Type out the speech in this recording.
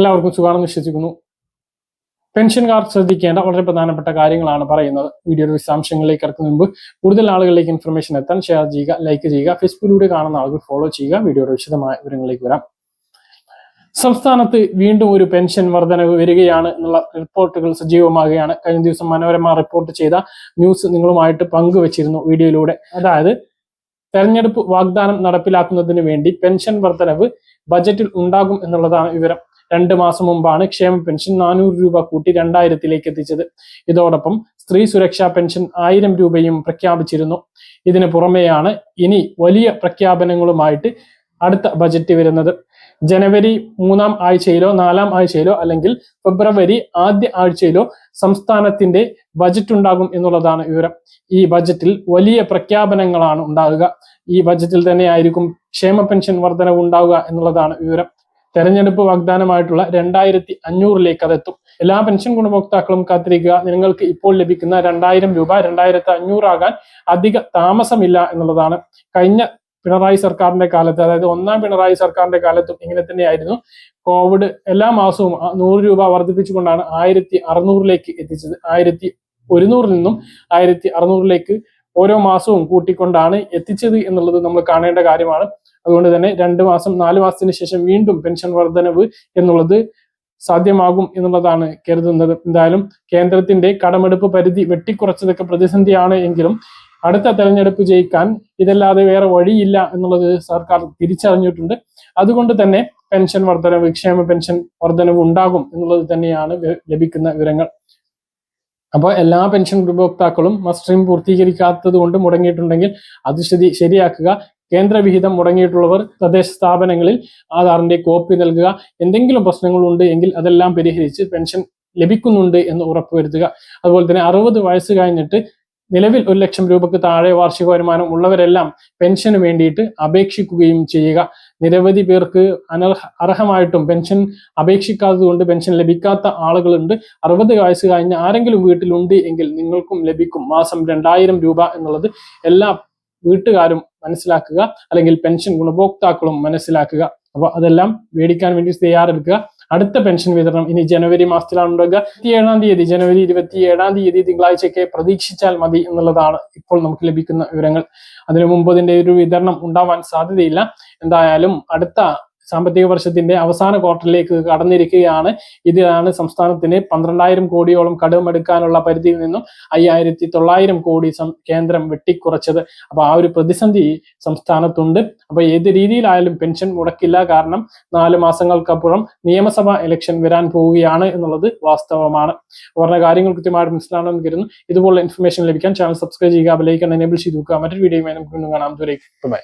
എല്ലാവർക്കും സുഖമാണെന്ന് വിശ്വസിക്കുന്നു. പെൻഷൻകാർ ശ്രദ്ധിക്കേണ്ട വളരെ പ്രധാനപ്പെട്ട കാര്യങ്ങളാണ് പറയുന്നത്. വീഡിയോയുടെ വിശദാംശങ്ങളിലേക്ക് ഇറക്കുന്ന മുമ്പ് കൂടുതൽ ആളുകളിലേക്ക് ഇൻഫർമേഷൻ എത്താൻ ഷെയർ ചെയ്യുക ലൈക്ക് ചെയ്യുക ഫേസ്ബുക്കിലൂടെ കാണുന്ന ആളുകൾ ഫോളോ ചെയ്യുക. വീഡിയോയുടെ വിശദമായ വിവരങ്ങളിലേക്ക് വരാം. സംസ്ഥാനത്ത് വീണ്ടും ഒരു പെൻഷൻ വർധനവ് വരികയാണ് എന്നുള്ള റിപ്പോർട്ടുകൾ സജീവമാകുകയാണ്. കഴിഞ്ഞ ദിവസം മനോരമ റിപ്പോർട്ട് ചെയ്ത ന്യൂസ് നിങ്ങളുമായിട്ട് പങ്കുവച്ചിരുന്നു വീഡിയോയിലൂടെ. അതായത് തെരഞ്ഞെടുപ്പ് വാഗ്ദാനം നടപ്പിലാക്കുന്നതിന് വേണ്ടി പെൻഷൻ വർധനവ് ബജറ്റിൽ ഉണ്ടാകും എന്നുള്ളതാണ് വിവരം. രണ്ട് മാസം മുമ്പാണ് ക്ഷേമ പെൻഷൻ നാനൂറ് രൂപ കൂട്ടി രണ്ടായിരത്തിലേക്ക് എത്തിച്ചത്. ഇതോടൊപ്പം സ്ത്രീ സുരക്ഷാ പെൻഷൻ ആയിരം രൂപയും പ്രഖ്യാപിച്ചിരുന്നു. ഇതിനു പുറമെയാണ് ഇനി വലിയ പ്രഖ്യാപനങ്ങളുമായിട്ട് അടുത്ത ബജറ്റ് വരുന്നത്. ജനുവരി മൂന്നാം ആഴ്ചയിലോ നാലാം ആഴ്ചയിലോ അല്ലെങ്കിൽ ഫെബ്രുവരി ആദ്യ ആഴ്ചയിലോ സംസ്ഥാനത്തിന്റെ ബജറ്റ് ഉണ്ടാകും എന്നുള്ളതാണ് വിവരം. ഈ ബജറ്റിൽ വലിയ പ്രഖ്യാപനങ്ങളാണ് ഉണ്ടാകുക. ഈ ബജറ്റിൽ തന്നെ ആയിരിക്കും ക്ഷേമ പെൻഷൻ വർധനവ് ഉണ്ടാവുക എന്നുള്ളതാണ് വിവരം. തെരഞ്ഞെടുപ്പ് വാഗ്ദാനമായിട്ടുള്ള രണ്ടായിരത്തി അഞ്ഞൂറിലേക്ക് അതെത്തും. എല്ലാ പെൻഷൻ ഗുണഭോക്താക്കളും കാത്തിരിക്കുക. നിങ്ങൾക്ക് ഇപ്പോൾ ലഭിക്കുന്ന രണ്ടായിരം രൂപ രണ്ടായിരത്തി അഞ്ഞൂറാകാൻ അധിക താമസമില്ല എന്നുള്ളതാണ്. കഴിഞ്ഞ പിണറായി സർക്കാരിന്റെ കാലത്ത് അതായത് ഒന്നാം പിണറായി സർക്കാരിന്റെ കാലത്തും ഇങ്ങനെ തന്നെയായിരുന്നു. കോവിഡ് എല്ലാ മാസവും നൂറ് രൂപ വർദ്ധിപ്പിച്ചുകൊണ്ടാണ് ആയിരത്തി അറുന്നൂറിലേക്ക് എത്തിച്ചത്. ആയിരത്തി ഒരുന്നൂറിൽ നിന്നും ആയിരത്തി അറുന്നൂറിലേക്ക് ഓരോ മാസവും കൂട്ടിക്കൊണ്ടാണ് എത്തിച്ചത് എന്നുള്ളത് നമ്മൾ കാണേണ്ട കാര്യമാണ്. അതുകൊണ്ട് തന്നെ രണ്ട് മാസം നാല് മാസത്തിന് ശേഷം വീണ്ടും പെൻഷൻ വർധനവ് എന്നുള്ളത് സാധ്യമാകും എന്നുള്ളതാണ് കരുതുന്നത്. എന്തായാലും കേന്ദ്രത്തിന്റെ കടമെടുപ്പ് പരിധി വെട്ടിക്കുറച്ചതൊക്കെ പ്രതിസന്ധിയാണ് എങ്കിലും അടുത്ത തെരഞ്ഞെടുപ്പ് ജയിക്കാൻ ഇതല്ലാതെ വേറെ വഴിയില്ല എന്നുള്ളത് സർക്കാർ തിരിച്ചറിഞ്ഞിട്ടുണ്ട്. അതുകൊണ്ട് തന്നെ പെൻഷൻ വർധനവ് ക്ഷേമ പെൻഷൻ വർധനവ് ഉണ്ടാകും എന്നുള്ളത് തന്നെയാണ് ലഭിക്കുന്ന വിവരങ്ങൾ. അപ്പോൾ എല്ലാ പെൻഷൻ ഉപഭോക്താക്കളും മസ്റ്ററിംഗ് പൂർത്തീകരിക്കാത്തത് കൊണ്ട് മുടങ്ങിയിട്ടുണ്ടെങ്കിൽ അത് ശരി ശരിയാക്കുക. കേന്ദ്രവിഹിതം മുടങ്ങിയിട്ടുള്ളവർ തദ്ദേശ സ്ഥാപനങ്ങളിൽ ആധാറിന്റെ കോപ്പി നൽകുക. എന്തെങ്കിലും പ്രശ്നങ്ങളുണ്ട് എങ്കിൽ അതെല്ലാം പരിഹരിച്ച് പെൻഷൻ ലഭിക്കുന്നുണ്ട് എന്ന് ഉറപ്പുവരുത്തുക അതുപോലെ തന്നെ അറുപത് വയസ്സ് കഴിഞ്ഞിട്ട് നിലവിൽ ഒരു ലക്ഷം രൂപക്ക് താഴെ വാർഷിക വരുമാനം ഉള്ളവരെല്ലാം പെൻഷന് വേണ്ടിയിട്ട് അപേക്ഷിക്കുകയും ചെയ്യുക. നിരവധി പേർക്ക് അനർഹ അർഹമായിട്ടും പെൻഷൻ അപേക്ഷിക്കാത്തത് കൊണ്ട് പെൻഷൻ ലഭിക്കാത്ത ആളുകളുണ്ട്. അറുപത് വയസ്സ് കഴിഞ്ഞ് ആരെങ്കിലും വീട്ടിലുണ്ട് എങ്കിൽ നിങ്ങൾക്കും ലഭിക്കും. മാസം രണ്ടായിരം രൂപ എന്നുള്ളത് എല്ലാ വീട്ടുകാരും മനസ്സിലാക്കുക. അല്ലെങ്കിൽ പെൻഷൻ ഗുണഭോക്താക്കളും മനസ്സിലാക്കുക. അപ്പൊ അതെല്ലാം മേടിക്കാൻ വേണ്ടി തയ്യാറെടുക്കുക. അടുത്ത പെൻഷൻ വിതരണം ഇനി ജനുവരി മാസത്തിലാണ് ഉണ്ടാകുക ഇരുപത്തിയേഴാം തീയതി ജനുവരി ഇരുപത്തിയേഴാം തീയതി തിങ്കളാഴ്ചയ്ക്ക് പ്രതീക്ഷിച്ചാൽ മതി എന്നുള്ളതാണ് ഇപ്പോൾ നമുക്ക് ലഭിക്കുന്ന വിവരങ്ങൾ. അതിനു മുമ്പ് ഇതിന്റെ ഒരു വിതരണം ഉണ്ടാവാൻ സാധ്യതയില്ല. എന്തായാലും അടുത്ത സാമ്പത്തിക വർഷത്തിന്റെ അവസാന ക്വാർട്ടറിലേക്ക് കടന്നിരിക്കുകയാണ്. ഇതിലാണ് സംസ്ഥാനത്തിന് പന്ത്രണ്ടായിരം കോടിയോളം കടമെടുക്കാനുള്ള പരിധിയിൽ നിന്നും അയ്യായിരത്തി തൊള്ളായിരം കോടി കേന്ദ്രം വെട്ടിക്കുറച്ചത്. അപ്പൊ ആ ഒരു പ്രതിസന്ധി സംസ്ഥാനത്തുണ്ട്. അപ്പൊ ഏത് രീതിയിലായാലും പെൻഷൻ മുടക്കില്ല. കാരണം നാല് മാസങ്ങൾക്കപ്പുറം നിയമസഭാ ഇലക്ഷൻ വരാൻ പോവുകയാണ് എന്നുള്ളത് വാസ്തവമാണ്. പറഞ്ഞ കാര്യങ്ങൾ കൃത്യമായിട്ട് മനസ്സിലാണെന്ന് കരുതുന്നു. ഇതുപോലുള്ള ഇൻഫർമേഷൻ ലഭിക്കാൻ ചാനൽ സബ്സ്ക്രൈബ് ചെയ്യുക ബെലൈക്കൺ എനേബിൾ ചെയ്ത് നോക്കുക മറ്റൊരു വീഡിയോയുമായി നമുക്ക് കാണാം. ദൂരേക്ക് ബൈ